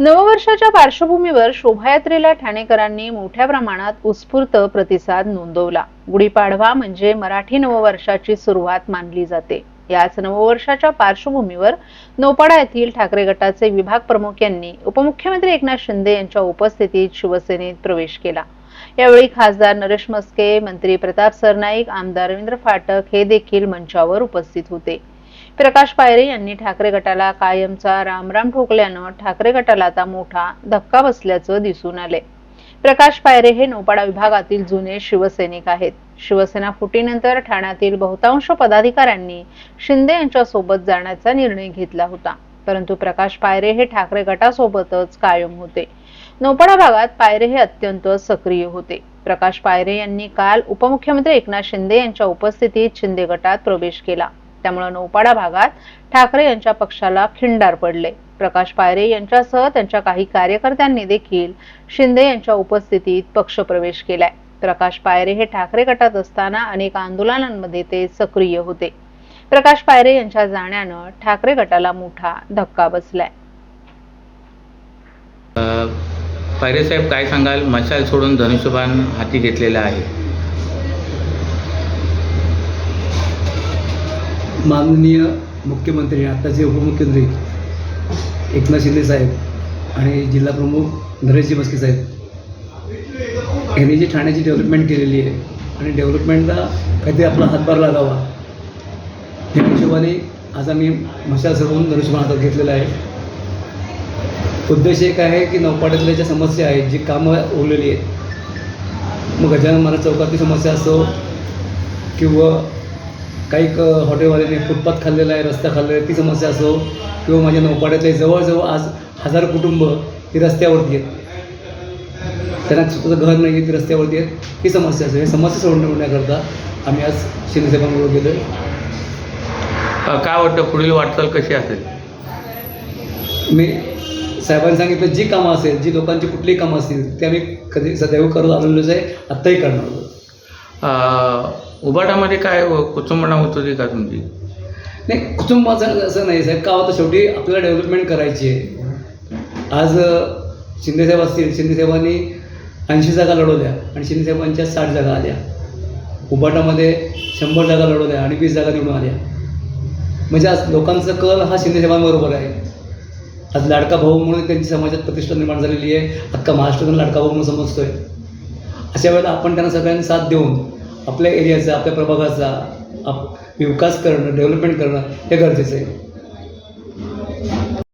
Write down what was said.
नववर्षाच्या पार्श्वभूमीवर शोभायात्रेला ठाणेकरांनी मोठ्या प्रमाणात उत्स्फूर्त प्रतिसाद नोंदवला. गुढीपाडवा म्हणजे मराठी नववर्षाची सुरुवात मानली जाते. याच नववर्षाच्या पार्श्वभूमीवर नौपाडा येथील ठाकरे गटाचे विभाग प्रमुख यांनी उपमुख्यमंत्री एकनाथ शिंदे यांच्या उपस्थितीत शिवसेनेत प्रवेश केला. यावेळी खासदार नरेश मस्के मंत्री प्रताप सरनाईक आमदार रवींद्र फाटक हे देखील मंचावर उपस्थित होते. प्रकाश पायरे यांनी ठाकरे गटाला कायमचा रामराम ठोकल्यानं ठाकरे गटाला आता मोठा धक्का बसल्याचं दिसून आले. प्रकाश पायरे हे नौपाडा विभागातील जुने शिवसैनिक आहेत. शिवसेना फुटीनंतर ठाण्यातील बहुतांश पदाधिकाऱ्यांनी शिंदे यांच्या सोबत जाण्याचा निर्णय घेतला होता. परंतु प्रकाश पायरे हे ठाकरे गटासोबतच कायम होते. नौपाडा भागात पायरे हे अत्यंत सक्रिय होते. प्रकाश पायरे यांनी काल उपमुख्यमंत्री एकनाथ शिंदे यांच्या उपस्थितीत शिंदे गटात प्रवेश केला. त्यामुळे नौपाडा भागात ठाकरे यांच्या पक्षाला खिंडार पडले. प्रकाश पायरे यांच्यासह त्यांच्या काही कार्यकर्त्यांनी देखील शिंदे यांच्या उपस्थितीत पक्षप्रवेश केलाय. प्रकाश पायरे हे ठाकरे गटात असताना अनेक आंदोलनांमध्ये ते सक्रिय होते. प्रकाश पायरे यांच्या जाण्यानं ठाकरे गटाला मोठा धक्का बसलाय. पायरे साहेब काय सांगाल? मशाल सोडून धनुष्यबाण हाती घेतलेला आहे. माननीय मुख्यमंत्री आत्ताचे उपमुख्यमंत्री एकनाथ शिंदे साहेब आणि जिल्हा प्रमुख नरेशजी मस्के साहेब यांनी जी ठाण्याची डेव्हलपमेंट केलेली आहे आणि डेव्हलपमेंटला काहीतरी आपला हातभार लागावा या हिशोबाने आज आम्ही मशाल सरवून धनुष्यबाण हातात घेतलेला आहे. उद्देश एक आहे की नौपाड्यातल्या ज्या समस्या आहेत जी कामं उरलेली आहेत मग गजानन महाराज चौकातली समस्या असो किंवा काही क हॉटेलवाल्याने फुटपाथ खाल्लेला आहे रस्ता खाल्लेला आहे ती समस्या असो किंवा माझ्या नौपाड्यातले जवळजवळ आज हजार कुटुंब ही रस्त्यावरती आहेत. त्यांना स्वतःचं घर नाही आहे ती रस्त्यावरती आहेत. ही समस्या असो ही समस्या सोडवण्याकरता आम्ही आज शिंदेसाहेबांबरोबर गेलो काय वाटतं पुढील वाटचाल कशी असेल? मी साहेबांनी सांगितलं जी कामं असेल जी लोकांची कुठलीही कामं असतील ते आम्ही कधी सदैव करत आलेलोच आहे आत्ताही करणार आहोत. उबाटामध्ये काय कुचंबणा होत होती का तुमची? नाही कुटुंबाचं असं नाही साहेब. का होतं? शेवटी आपल्याला डेव्हलपमेंट करायची आहे. आज शिंदेसाहेब असतील शिंदेसाहेबांनी ऐंशी जागा लढवल्या आणि शिंदेसाहेबांच्या साठ जागा आल्या. उबाटामध्ये शंभर जागा लढवल्या आणि वीस जागा निवडून आल्या. म्हणजे आज लोकांचा कल हा शिंदेसाहेबांबरोबर आहे. आज लाडका भाऊ म्हणून त्यांची समाजात प्रतिष्ठा निर्माण झालेली आहे. अख्खा महाराष्ट्रातून लाडका भाऊ म्हणून समजतोय. अशा वेळेला आपण त्यांना सगळ्यांनी साथ देऊन आपल्या एरियाचा आपल्या प्रभागाचा आप विकास करणं डेव्हलपमेंट करणं हे गरजेचं आहे.